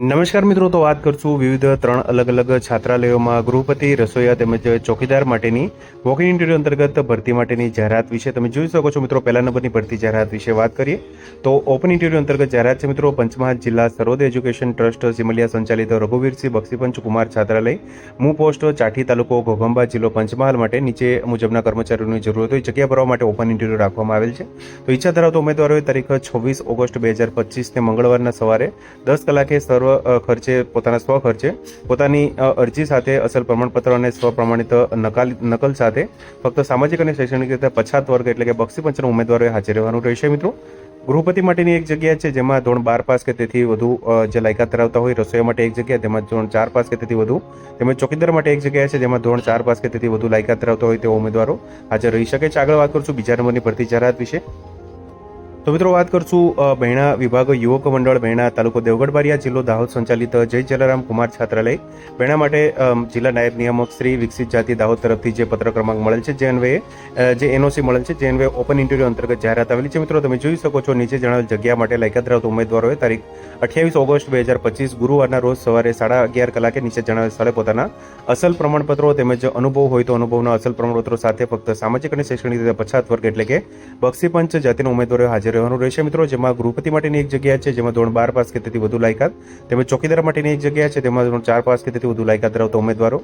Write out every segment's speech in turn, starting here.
નમસ્કાર મિત્રો, તો વાત કરશું વિવિધ ત્રણ અલગ અલગ છાત્રાલયોમાં. ગૃહપતિ, રસોઈયા તેમજ ચોકીદાર માટેની વોકિંગ ઇન્ટરવ્યૂ અંતર્ગત ભરતી માટેની જાહેરાત વિશે તમે જોઈ શકો છો મિત્રો. પહેલા નંબરની ભરતી જાહેરાત વિશે વાત કરીએ. તો ઓપન ઇન્ટરવ્યૂ અંતર્ગત જાહેરાત છે મિત્રો, પંચમહાલ જિલ્લા સરોદ એજ્યુકેશન ટ્રસ્ટ સિમલિયા સંચાલિત રઘુવીરસિંહ બક્ષીપંચ કુમાર છાત્રાલય. મૂ પોસ્ટ ચાઠી તાલુકો ઘોઘંબા જિલ્લો પંચમહાલ માટે નીચે મુજબના કર્મચારીઓની જરૂરત હોય, જગ્યા ભરવા માટે ઓપન ઇન્ટરવ્યૂ રાખવામાં આવેલ છે. તો ઈચ્છા ધરાવતા ઉમેદવારોએ તારીખ છવ્વીસ ઓગસ્ટ બે હજાર પચીસને મંગળવારના સવારે દસ કલાકે સર્વ ખર્ચે, પોતાના સ્વ ખર્ચે, પોતાની અરજી સાથે અસલ પ્રમાણપત્ર અને સ્વ પ્રમાણિત નકાલ, નકલ સાથે ફક્ત સામાજિક અને શૈક્ષણિક રીતે પછાત વર્ગ એટલે કે બક્ષી પંચના ઉમેદવારોએ હાજર રહેવાનું રહેશે મિત્રો. ગૃહપતિ માટેની એક જગ્યા છે જેમાં ધોરણ બાર પાસ કે તેથી વધુ જે લાયકાત ધરાવતા હોય રસોઈયા માટે એક જગ્યા, તેમાં ધોરણ ચાર પાસ કે તેથી વધુ, તેમજ ચોકીદાર માટે એક જગ્યા છે જેમાં ધોરણ ચાર પાસ કે તેથી વધુ લાયકાત ધરાવતા હોય તેવા ઉમેદવારો હાજર રહી શકે છે. આગળ વાત કરશું બીજા નંબરની ભરતી જાહેરાત વિશે. તો મિત્રો વાત કરશું બહેણા વિભાગ યુવક મંડળ બહેણા તાલુકો દેવગઢબારિયા જિલ્લો દાહોદ સંચાલિત જય જલારામ કુમાર છાત્રાલય. બહેણા માટે જિલ્લા નાયબ નિયામક શ્રી વિકસિત જાતિ દાહોદ તરફથી જે પત્ર ક્રમાંક મળેલ છે જે અન્વયે જે એનઓસી મળેલ છે જે અન્વયે ઓપન ઇન્ટરવ્યુ અંતર્ગત જાહેરાત આવેલી છે. મિત્રો, તમે જોઈ શકો છો, નીચે જણાવેલ જગ્યા માટે લાયકાત ધરાવતા ઉમેદવારોએ તારીખ અઠ્યાવીસ ઓગસ્ટ બે હજાર પચીસ, ગુરુવારના રોજ સવારે સાડા અગિયાર કલાકે નીચે જણાવેલ સ્થળે પોતાના અસલ પ્રમાણપત્રો તેમજ અનુભવ હોય તો અનુભવના અસલ પ્રમાણપત્રો સાથે ફક્ત સામાજિક અને શૈક્ષણિક રીતે પછાત વર્ગ એટલે કે બક્ષી પંચ જાતિના ઉમેદવારો હાજર રહેવાનું રહેશે મિત્રો. જેમાં ગૃહપતિ માટેની એક જગ્યા છે, જેમાં ધોરણ બાર પાસ કે તેથી વધુ લાયકાત. તેમજ ચોકીદાર માટેની એક જગ્યા છે, તેમાં ધોરણ ચાર પાસ કે તેથી વધુ લાયકાત ધરાવતા ઉમેદવારો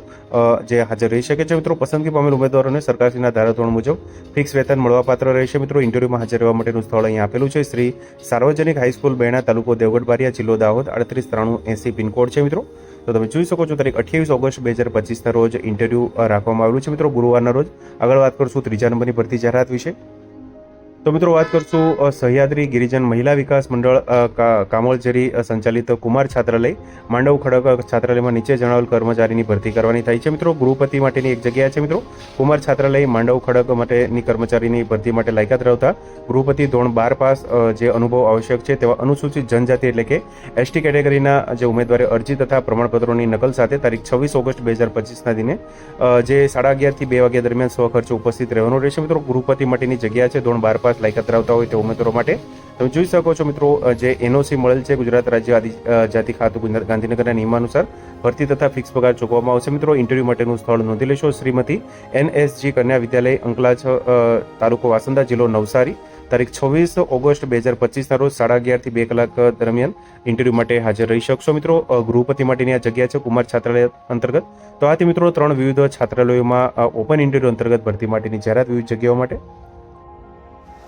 જે હાજર રહી શકે છે મિત્રો. પસંદગી પામેલ ઉમેદવારોને સરકારશ્રીના ધારાધોરણ મુજબ ફિક્સ વેતન મળવાપાત્ર રહેશે મિત્રો. ઇન્ટરવ્યુમાં હાજર રહેવા માટેનું સ્થળ અહીં આપેલું છે. શ્રી સાર્વજનિક હાઈસ્કૂલ બેણા તાલુકો દેવગઢ બારિયા જિલ્લો દાહોદ અડત્રીસ ત્રાણું એસી પિનકોડ છે મિત્રો. તો તમે જોઈ શકો છો, તારીખ અઠ્યાવીસ ઓગસ્ટ બે હજાર પચીસના રોજ ઇન્ટરવ્યૂ રાખવામાં આવેલું છે મિત્રો. ગુરુવારના રોજ આગળ વાત કરશું ત્રીજા નંબરની ભરતી જાહેરાત વિશે. તો મિત્રો વાત કરશું સહ્યાદ્રી ગિરિજન મહિલા વિકાસ મંડળ કામોલજરી સંચાલિત કુમાર છાત્રાલય. માંડવ ખડક છાત્રાલયમાં નીચે જણાવેલ કર્મચારીની ભરતી કરવાની થાય છે મિત્રો. ગૃહપતિ માટેની એક જગ્યા છે મિત્રો. કુમાર છાત્રાલય માંડવ ખડક માટેની કર્મચારીની ભરતી માટે લાયકાત ધરાવતા ગૃહપતિ ધોરણ બાર પાસ જે અનુભવ આવશ્યક છે તેવા અનુસૂચિત જનજાતિ એટલે કે એસટી કેટેગરીના જે ઉમેદવારે અરજી તથા પ્રમાણપત્રોની નકલ સાથે તારીખ છવ્વીસ ઓગસ્ટ બે હજાર પચીસના દિને જે સાડા અગિયારથી બે વાગ્યા દરમિયાન સ્વખર્ચે ઉપસ્થિત રહેવાનું રહેશે મિત્રો. ગૃહપતિ માટેની જગ્યા છે ધોરણ બાર પાસ. લાયકાત ધરાવતા હોય તેવા ઉમેદવારો માટે. તમે જોઈ શકો છો મિત્રો જે એનઓસી મળેલ છે ગુજરાત રાજ્ય આદિ જાતિ ખાતું ગુજરાત ગાંધીનગરના નિયમાનુસાર ભરતી તથા ફિક્સ પગાર ચૂકવવામાં આવશે. મિત્રો, ઇન્ટરવ્યૂ માટેનું સ્થળ નોંધી લેશો. શ્રીમતી એનએસજી કન્યા વિદ્યાલય, અંકલાછ તાલુકો વાસંદા, જિલ્લો નવસારી. તારીખ છવ્વીસ ઓગસ્ટ બે હજાર પચીસના રોજ સાડા અગિયારથી બે કલાક દરમિયાન ઇન્ટરવ્યુ માટે હાજર રહી શકશો મિત્રો. ગૃહપતિ માટેની આ જગ્યા છે કુમાર છાત્રાલય અંતર્ગત. તો આથી મિત્રો, ત્રણ વિવિધ છાત્રાલયોમાં ઓપન ઇન્ટરવ્યૂ અંતર્ગત ભરતી માટેની જાહેરાત વિવિધ જગ્યાઓ માટે.